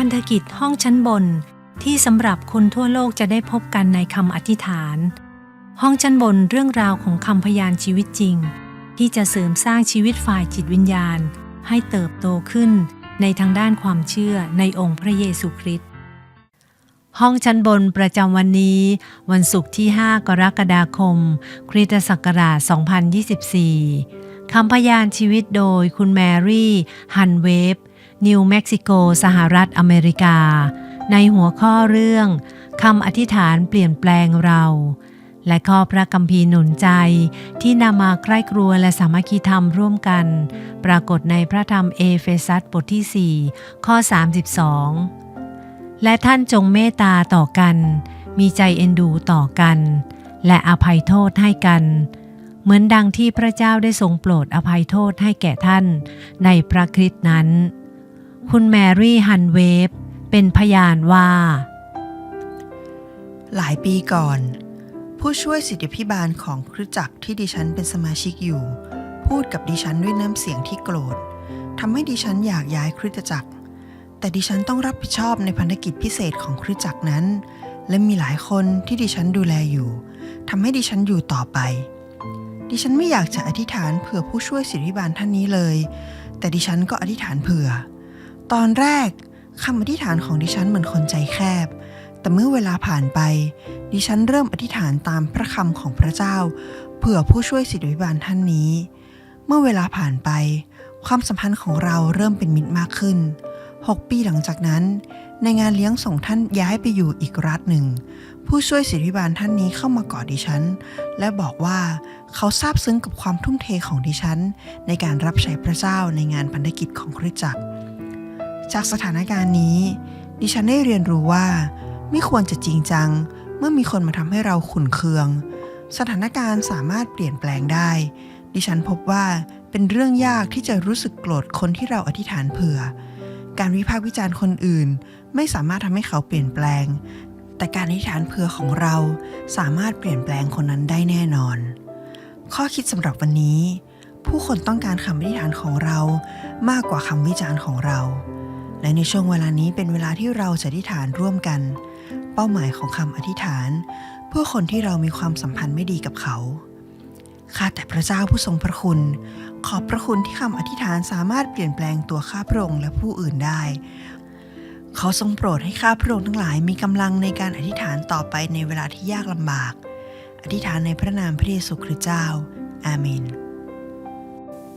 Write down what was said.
พันธกิจห้องชั้นบน ที่สำหรับคนทั่วโลกจะได้พบกันในคำอธิษฐาน ห้องชั้นบนเรื่องราวของคำพยานชีวิตจริง ที่จะเสริมสร้างชีวิตฝ่ายจิตวิญญาณ ให้เติบโตขึ้นในทางด้านความเชื่อในองค์พระเยซูคริสต์ห้องชั้นบนประจำวันนี้ วันศุกร์ที่ 5 กรกฎาคม คริสตศักราช 2024 คำพยานชีวิตโดยคุณแมรี่ ฮันเวฟ นิวเม็กซิโก สหรัฐอเมริกา ในหัวข้อเรื่องคำอธิษฐานเปลี่ยนแปลงเรา และข้อพระคัมภีร์หนุนใจที่นำมาใกล้ครัวและสามัคคีธรรมร่วมกัน ปรากฏในพระธรรมเอเฟซัสบทที่ 4 ข้อ 32 และท่านจงเมตตาต่อกัน มีใจเอ็นดูต่อกัน และอภัยโทษให้กันเหมือนดังที่พระเจ้าได้ทรงโปรดอภัยโทษให้แก่ท่านในพระคริสต์นั้น คุณแมรี่ฮันเวฟเป็นพยานว่า หลายปีก่อน ผู้ช่วยสิทธิพิบาลของคริสจักรที่ดิฉันเป็นสมาชิกอยู่ พูดกับดิฉันด้วยน้ำเสียงที่โกรธทำให้ดิฉันอยากย้ายคริสจักร แต่ดิฉันต้องรับผิดชอบในพันธกิจพิเศษของคริสจักรนั้น และมีหลายคนที่ดิฉันดูแลอยู่ทำให้ดิฉันอยู่ต่อไป ดิฉันไม่อยากจะอธิษฐานเผื่อผู้ช่วยสิทธิพิบาลท่านนี้เลย แต่ดิฉันก็อธิษฐานเผื่อ ตอนแรกคำอธิษฐานของดิฉันเหมือนคนใจแคบ แต่เมื่อเวลาผ่านไป ดิฉันเริ่มอธิษฐานตามพระคำของพระเจ้า เผื่อผู้ช่วยสิทธิบาลท่านนี้ เมื่อเวลาผ่านไป ความสัมพันธ์ของเราเริ่มเป็นมิตรมากขึ้น 6 ปีหลังจากนั้น ในงานเลี้ยงส่งท่านย้ายไปอยู่อีกรัฐหนึ่ง ผู้ช่วยสิทธิบาลท่านนี้เข้ามากอดดิฉัน และบอกว่าเขาซาบซึ้งกับความทุ่มเทของดิฉัน ในการรับใช้พระเจ้าในงานพันธกิจของคริสตจักร จากสถานการณ์นี้ ดิฉันได้เรียนรู้ว่า ไม่ควรจะจริงจัง เมื่อมีคนมาทำให้เราขุนเคือง สถานการณ์สามารถเปลี่ยนแปลงได้ ดิฉันพบว่าเป็นเรื่องยากที่จะรู้สึกโกรธคนที่เราอธิษฐานเผื่อ การวิพากษ์วิจารณ์คนอื่น ไม่สามารถทำให้เขาเปลี่ยนแปลง แต่การอธิษฐานเผื่อของเราสามารถเปลี่ยนแปลงคนนั้นได้แน่นอน ข้อคิดสำหรับวันนี้ผู้คนต้องการคำอธิษฐานของเรามากกว่าคำวิจารณ์ของเรา และในช่วงเวลานี้เป็นเวลาที่เราจะอธิษฐานร่วมกัน เป้าหมายของคำอธิษฐาน เพื่อคนที่เรามีความสัมพันธ์ไม่ดีกับเขาข้าแต่พระเจ้าผู้ทรงพระคุณ ขอบพระคุณที่คำอธิษฐานสามารถเปลี่ยนแปลงตัวข้าพระองค์และผู้อื่นได้ ขอทรงโปรดให้ข้าพระองค์ทั้งหลายมีกำลังในการอธิษฐานต่อไปในเวลาที่ยากลำบาก อธิษฐานในพระนามพระเยซูคริสต์เจ้า อาเมน